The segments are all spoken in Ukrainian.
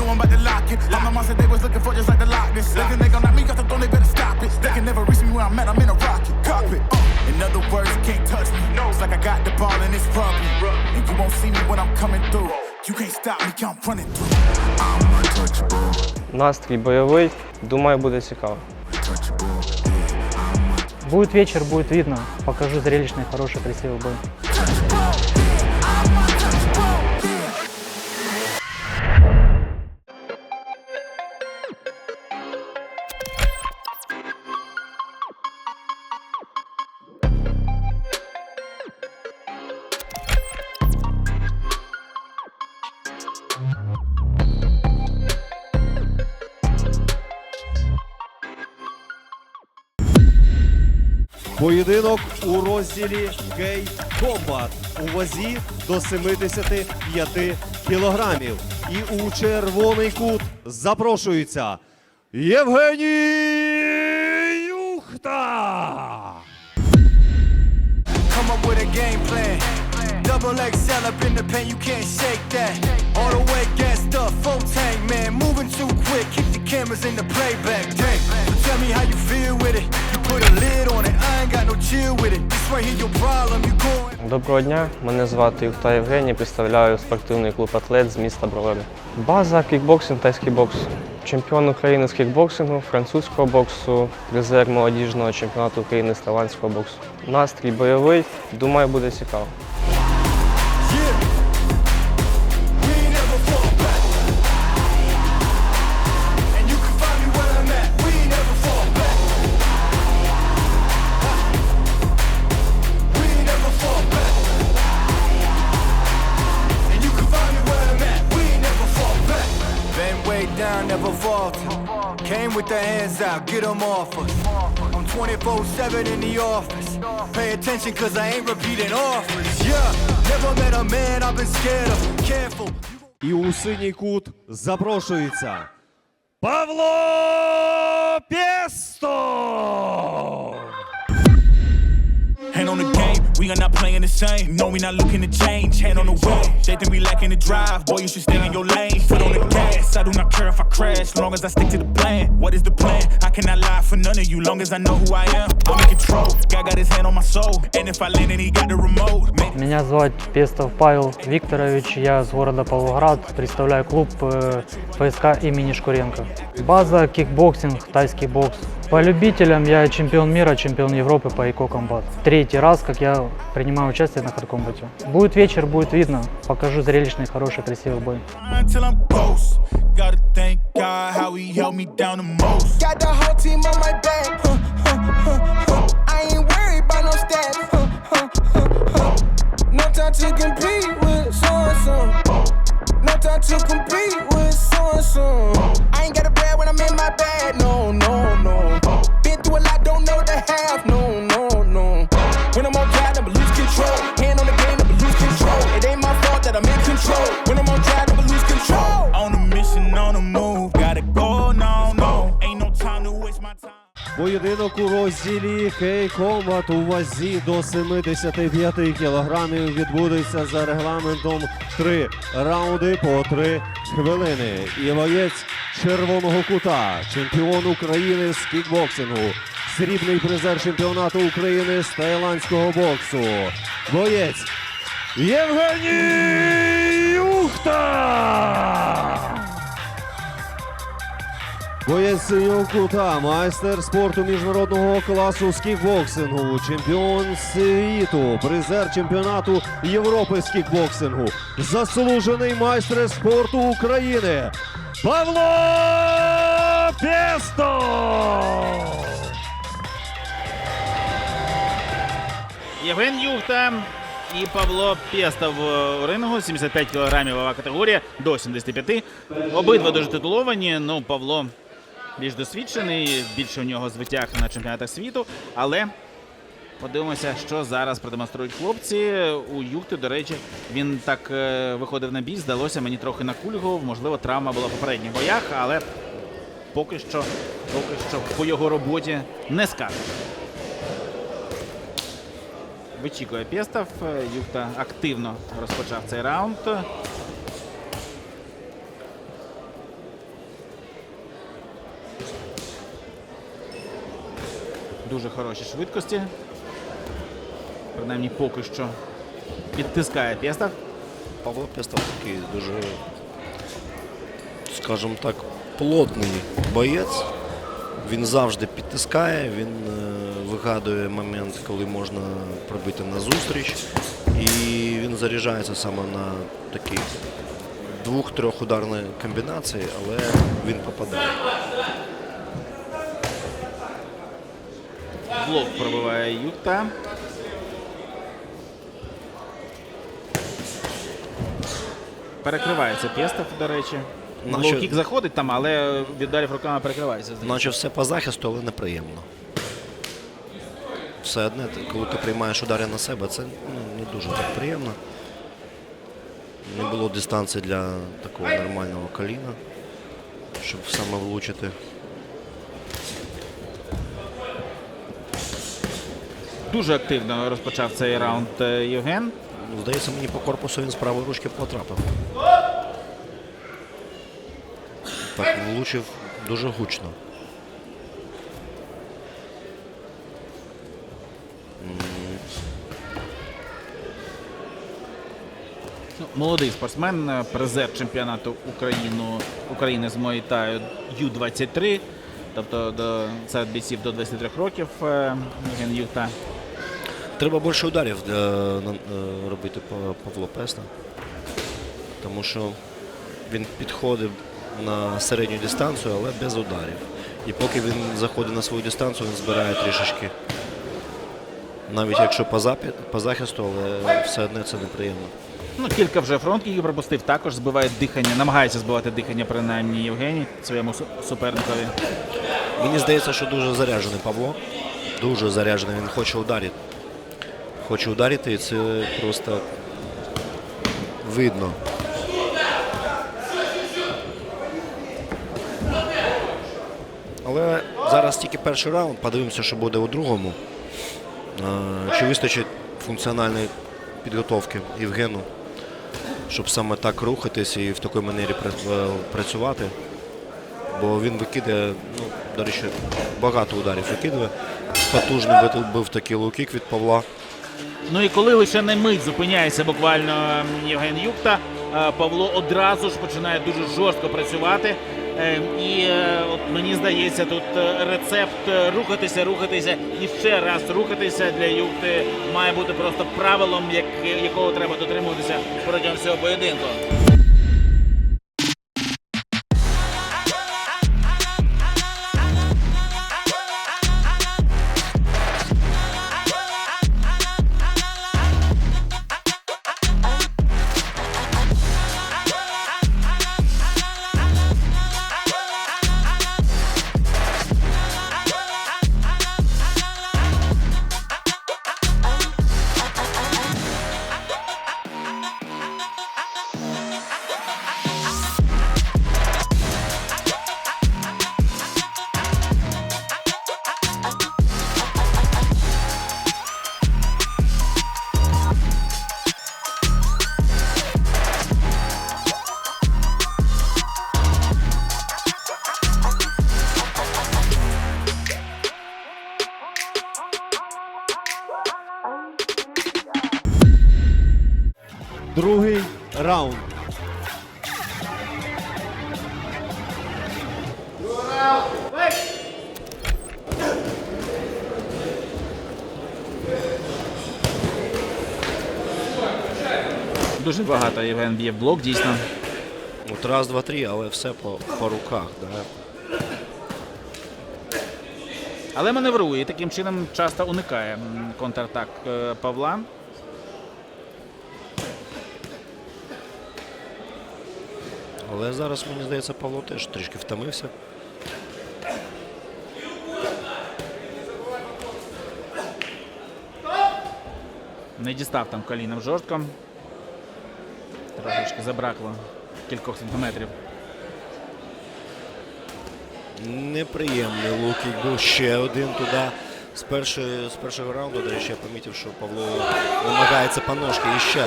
knew I'm about to lock it. Like my mom said they was looking for just like the Loch Ness. They think they gon' knock me off the throne, they better stop it. They can never reach me where I'm at, I'm in a rocket. Cockpit. Uh. In other words, you can't touch me. It's like I got the ball and it's rugby. And you won't see me when I'm coming through. You can't stop me, I'm running through. I'm untouchable. Настрій бойовий. Думаю, буде цікаво. Будет вечер, будет видно. Покажу зрелищный, хороший, красивый бой. Поєдинок у розділі Гей Комбат у вазі до 75 кілограмів. І у червоний кут запрошується Євгеній Юхта. Come up with a game plan. Double XL up in the pen, you can't shake that. All the way gassed up, full tank, man. Moving too quick, keep the cameras in the playback. Dang. Tell me how you feel with it. You put a lid Доброго дня, мене звати Юхта Євгеній, представляю спортивний клуб Атлет з міста Бровари. База кікбоксинг, тайський бокс. Чемпіон України з кікбоксингу, французького боксу, призер молодіжного чемпіонату України з талантського боксу. Настрій бойовий, думаю, буде цікаво. The hands out, get them off us. I'm 24-7 in the office. Pay attention cause I ain't repeating offers. Yeah, never met a man I've been scared of. Careful. І у синій кут запрошується Павло playing the same. No, we not looking to change. Hand on the wheel, they think we lacking the drive. Boy, you should stay in your lane. Foot on the gas, I do not care if I crash. Long as I stick to the plan. What is the plan? I cannot lie for none of you. Long as I know who I am, I'm in control. God got his hand on my soul, and if I land, then he got the remote. Меня звать Пестов Павел Викторович, я с города Павлоград, представляю клуб э, ПСК имени Шкуренко. База кикбоксинг, тайский бокс. По любителям я чемпион мира, чемпион Европы по эко-комбат. Третий раз, как я принимаю участие на хардкомбате. Будет вечер, будет видно. Покажу зрелищный, хороший, красивый бой. No time to compete with so and so. I ain't got a bread when I'm in my bed, no. Поєдинок у розділі Хей Комбат у вазі до 75 кілограмів відбудеться за регламентом три раунди по три хвилини. І боєць червоного кута, чемпіон України з кікбоксингу, срібний призер чемпіонату України з таїландського боксу. Боєць Євгеній Юхта! Боєць синього майстер спорту міжнародного класу з кікбоксингу, чемпіон світу, призер чемпіонату Європи з кікбоксингу, заслужений майстер спорту України Павло Пєсто! Євген Юхта і Павло Пєстов у рингу. 75 кілограмів вага категорія до 75. Обидва дуже титуловані. Ну, Павло більш досвідчений, більше у нього звитяг на чемпіонатах світу. Але подивимося, що зараз продемонструють хлопці. У Юхти, до речі, він так е, виходив на бій. Здалося мені трохи накульгував. Можливо, травма була в попередніх боях, але поки що, поки що по його роботі не скаже. Вичікує Пєстов. Юхта активно розпочав цей раунд. Дуже хороші швидкості. Принаймні поки що підтискає Пєстов. Павло Пестов такий дуже, скажімо так, плотний боєць. Він завжди підтискає, він е, вигадує момент, коли можна пробити на зустріч. І він заряджається саме на такі двох-трьох ударні комбінації, але він попадає. Блок пробиває Юта. Перекривається Пєстов, до речі. Наче- Лоу-кік заходить там, але від ударів руками перекривається. Наче все по захисту, але неприємно. Все одне, коли ти приймаєш удари на себе, це ну, не дуже так приємно. Не було дистанції для такого нормального коліна, щоб саме влучити. Дуже активно розпочав цей раунд е, Євген. Ну, Здається, мені по корпусу він з правої ручки потрапив. Так влучив дуже гучно. Ну, Молодий спортсмен, е, призер чемпіонату Україну, України з Муайтаю Ю-23. Тобто до, це бійців до 23 років е, Юта. Треба більше ударів на- е, робити Па- Павло Песта. Тому що він підходив на середню дистанцію, але без ударів. І поки він заходить на свою дистанцію, він збирає трішечки. Навіть якщо по захисту, але все одно це неприємно. Ну, кілька вже фронтків пропустив, також збиває дихання, намагається збивати дихання принаймні Євгеній своєму суперникові. Мені здається, що дуже заряджений Павло. Дуже заряджений, він хоче ударити. Хоче ударити, і це просто видно. Але зараз тільки перший раунд. Подивимося, що буде у другому. Чи вистачить функціональної підготовки Євгену, щоб саме так рухатись і в такій манері працювати. Бо він викидає, ну, до речі, багато ударів викидує. Потужний був такий лукік від Павла. Ну і коли лише на мить зупиняється буквально Євген Юкта, е, Павло одразу ж починає дуже жорстко працювати. Е, І е, от мені здається, тут е, рецепт рухатися, рухатися і ще раз рухатися для Юкти має бути просто правилом, як- якого треба дотримуватися протягом всього поєдинку. Другий раунд. Дуже багато Євген б'є блок, дійсно. От раз, два, три, але все по, по руках. Да? Але маневрує і таким чином часто уникає контратак е, Павла. Але зараз, мені здається, Павло теж трішки втомився. Не дістав там коліном жорстко. Трошечки забракло кількох сантиметрів. Неприємний лукік був ще один туди. З, першої, з першого раунду, до речі, я помітив, що Павло намагається по ножки. І ще,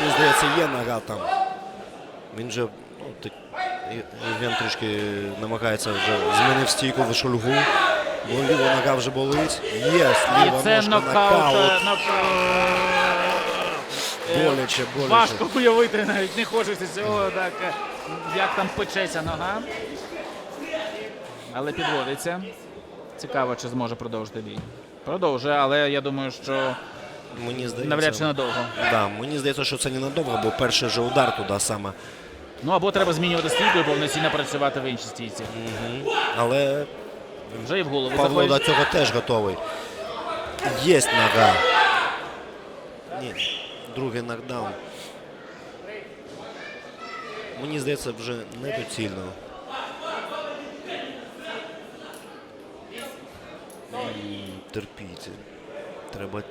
мені здається, є нога там. Він же, так, трішки намагається вже змінив стійку в шульгу. Бо ліва нога вже болить. Є, І це ножка, нокаут. е, нокаут. Е, Боляче, боляче. Важко уявити, навіть не хочеться цього, так, е, як там печеться нога. Але підводиться. Цікаво, чи зможе продовжити бій. Продовжує, але я думаю, що Мені здається, навряд чи надовго. да, мені здається, що це ненадовго, бо перший же удар туди саме. Ну або треба змінювати стійку і повноцінно працювати в іншій стійці. Але Вже і в голову Павло до заходить. цього теж готовий. Єсть нога. Ні, другий нокдаун. Мені здається, вже недоцільно. М, Терпіть. Треба.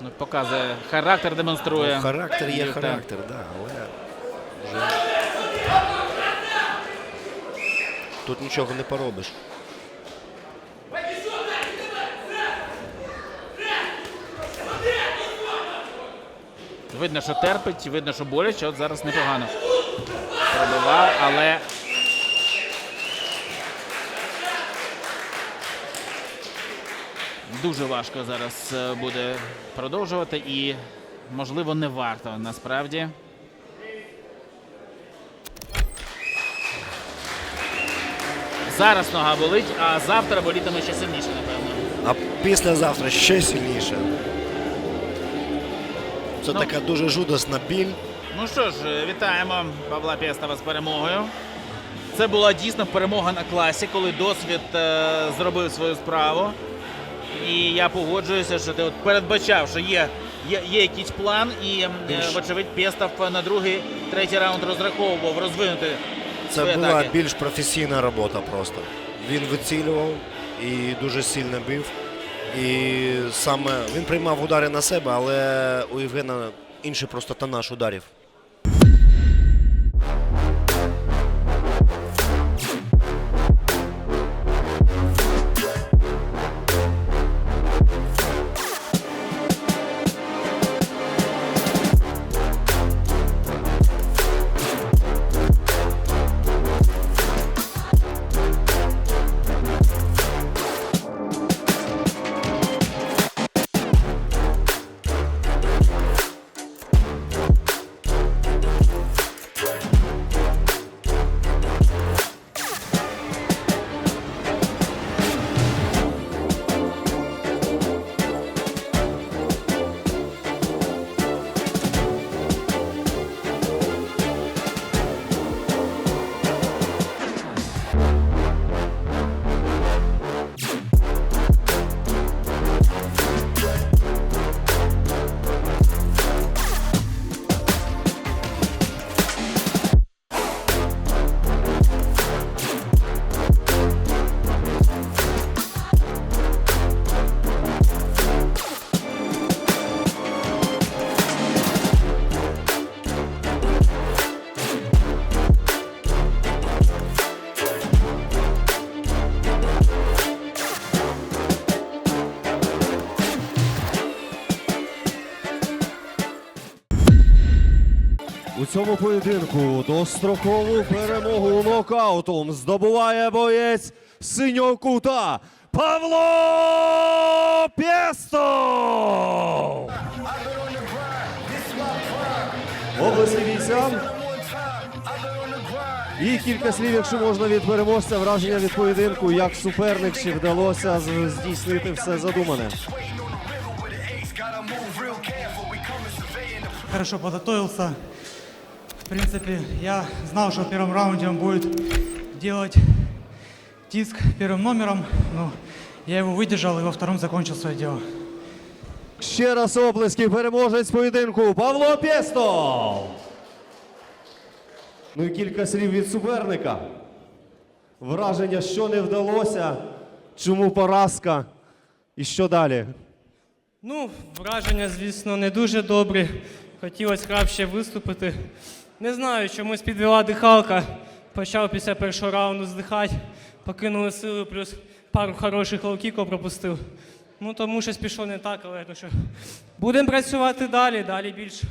Ну, показує, характер демонструє. Ну, характер є Віктор. характер, да, але вже. Тут нічого не поробиш. Видно, що терпить, видно, що боляче. От зараз непогано пробивав, але дуже важко зараз е, буде продовжувати і, можливо, не варто насправді. Зараз нога болить, а завтра болітиме ще сильніше, напевно. А післязавтра ще сильніше. Це Ну. така дуже жудосна біль. Ну що ж, вітаємо Павла Пєстова з перемогою. Це була дійсно перемога на класі, коли досвід е, зробив свою справу. І я погоджуюся, що ти от передбачав, що є, є, є якийсь план, і е, вочевидь Пєстов на другий, третій раунд розраховував розвинути Це була атаки. більш професійна робота просто. Він вицілював і дуже сильно бив. І саме він приймав удари на себе, але у Євгена інший просто тонаж ударів. Цьому поєдинку дострокову перемогу нокаутом здобуває боєць синього кута Павло Пєстов! Обласні бійцям. І кілька слів, якщо можна, від переможця, враження від поєдинку, як суперник, чи вдалося здійснити все задумане. хорошо подготовился. В принципе, я знал, что в первом раунде он будет делать диск первым номером, но я его выдержал и во втором закончил свое дело. Ще раз оплески переможець поєдинку Павло Пєстов. Ну і кілька слів від суперника. Враження, що не вдалося, чому поразка і що далі. Ну, враження, звісно, не дуже добрі. Хотілося краще виступити. Не знаю, чомусь підвела дихалка. Почав після першого раунду здихати, покинули сили, плюс пару хороших лоу-кіків пропустив. Ну, тому щось пішло не так, але ну що. Будемо працювати далі, далі більш